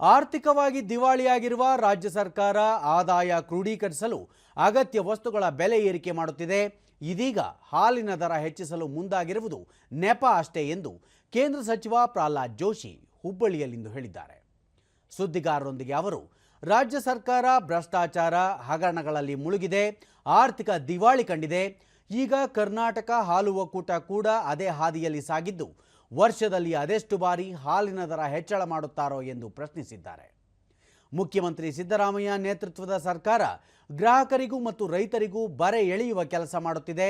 ಆರ್ಥಿಕವಾಗಿ ದಿವಾಳಿಯಾಗಿರುವ ರಾಜ್ಯ ಸರ್ಕಾರ ಆದಾಯ ಕ್ರೋಢೀಕರಿಸಲು ಅಗತ್ಯ ವಸ್ತುಗಳ ಬೆಲೆ ಏರಿಕೆ ಮಾಡುತ್ತಿದೆ. ಇದೀಗ ಹಾಲಿನ ದರ ಹೆಚ್ಚಿಸಲು ಮುಂದಾಗಿರುವುದು ನೆಪ ಅಷ್ಟೇ ಎಂದು ಕೇಂದ್ರ ಸಚಿವ ಪ್ರಹ್ಲಾದ್ ಜೋಶಿ ಹುಬ್ಬಳ್ಳಿಯಲ್ಲಿಂದು ಹೇಳಿದ್ದಾರೆ. ಸುದ್ದಿಗಾರರೊಂದಿಗೆ ಅವರು, ರಾಜ್ಯ ಸರ್ಕಾರ ಭ್ರಷ್ಟಾಚಾರ ಹಗರಣಗಳಲ್ಲಿ ಮುಳುಗಿದೆ, ಆರ್ಥಿಕ ದಿವಾಳಿ ಕಂಡಿದೆ. ಈಗ ಕರ್ನಾಟಕ ಹಾಲು ಒಕ್ಕೂಟ ಕೂಡ ಅದೇ ಹಾದಿಯಲ್ಲಿ ಸಾಗಿದ್ದು ವರ್ಷದಲ್ಲಿ ಅದೆಷ್ಟು ಬಾರಿ ಹಾಲಿನ ದರ ಹೆಚ್ಚಳ ಮಾಡುತ್ತಾರೋ ಎಂದು ಪ್ರಶ್ನಿಸಿದ್ದಾರೆ. ಮುಖ್ಯಮಂತ್ರಿ ಸಿದ್ದರಾಮಯ್ಯ ನೇತೃತ್ವದ ಸರ್ಕಾರ ಗ್ರಾಹಕರಿಗೂ ಮತ್ತು ರೈತರಿಗೂ ಬರೆ ಎಳೆಯುವ ಕೆಲಸ ಮಾಡುತ್ತಿದೆ.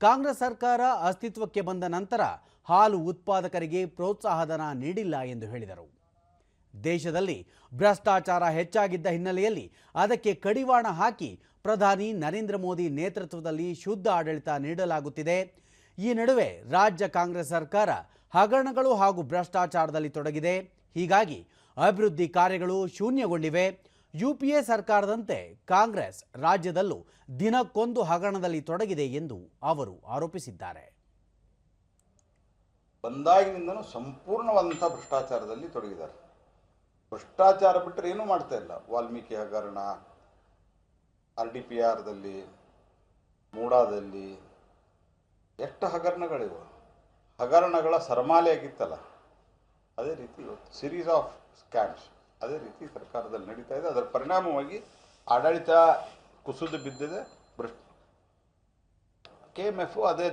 ಕಾಂಗ್ರೆಸ್ ಸರ್ಕಾರ ಅಸ್ತಿತ್ವಕ್ಕೆ ಬಂದ ನಂತರ ಹಾಲು ಉತ್ಪಾದಕರಿಗೆ ಪ್ರೋತ್ಸಾಹಧನ ನೀಡಿಲ್ಲ ಎಂದು ಹೇಳಿದರು. ದೇಶದಲ್ಲಿ ಭ್ರಷ್ಟಾಚಾರ ಹೆಚ್ಚಾಗಿದ್ದ ಹಿನ್ನೆಲೆಯಲ್ಲಿ ಅದಕ್ಕೆ ಕಡಿವಾಣ ಹಾಕಿ ಪ್ರಧಾನಿ ನರೇಂದ್ರ ಮೋದಿ ನೇತೃತ್ವದಲ್ಲಿ ಶುದ್ಧ ಆಡಳಿತ ನೀಡಲಾಗುತ್ತಿದೆ. ಈ ನಡುವೆ ರಾಜ್ಯ ಕಾಂಗ್ರೆಸ್ ಸರ್ಕಾರ ಹಗರಣಗಳು ಹಾಗೂ ಭ್ರಷ್ಟಾಚಾರದಲ್ಲಿ ತೊಡಗಿದೆ. ಹೀಗಾಗಿ ಅಭಿವೃದ್ಧಿ ಕಾರ್ಯಗಳು ಶೂನ್ಯಗೊಂಡಿವೆ. ಯುಪಿಎ ಸರ್ಕಾರದಂತೆ ಕಾಂಗ್ರೆಸ್ ರಾಜ್ಯದಲ್ಲೂ ದಿನಕ್ಕೊಂದು ಹಗರಣದಲ್ಲಿ ತೊಡಗಿದೆ ಎಂದು ಅವರು ಆರೋಪಿಸಿದ್ದಾರೆ. ಬಂದಾಗಿನಿಂದನೂ ಸಂಪೂರ್ಣವಾದಂಥ ಭ್ರಷ್ಟಾಚಾರದಲ್ಲಿ ತೊಡಗಿದ್ದಾರೆ. ಭ್ರಷ್ಟಾಚಾರ ಬಿಟ್ಟರೆ ಏನೂ ಮಾಡ್ತಾ ಇಲ್ಲ. ವಾಲ್ಮೀಕಿ ಹಗರಣ, ಆರ್ ಡಿ ಪಿ ಆರ್ದಲ್ಲಿ ಮೂಡಾದಲ್ಲಿ, ಎಷ್ಟು ಹಗರಣಗಳಿವೆ. ಹಗರಣಗಳ ಸರಮಾಲೆ ಆಗಿತ್ತಲ್ಲ ಅದೇ ರೀತಿ ಇವತ್ತು ಸಿರೀಸ್ ಆಫ್ ಸ್ಕ್ಯಾಮ್ಸ್ ಅದೇ ರೀತಿ ಸರ್ಕಾರದಲ್ಲಿ ನಡೀತಾ ಇದೆ. ಅದರ ಪರಿಣಾಮವಾಗಿ ಆಡಳಿತ ಕುಸಿದು ಬಿದ್ದಿದೆ. ಭ್ರಷ್ಟ ಕೆ ಎಂ ಎಫ್ ಅದೇ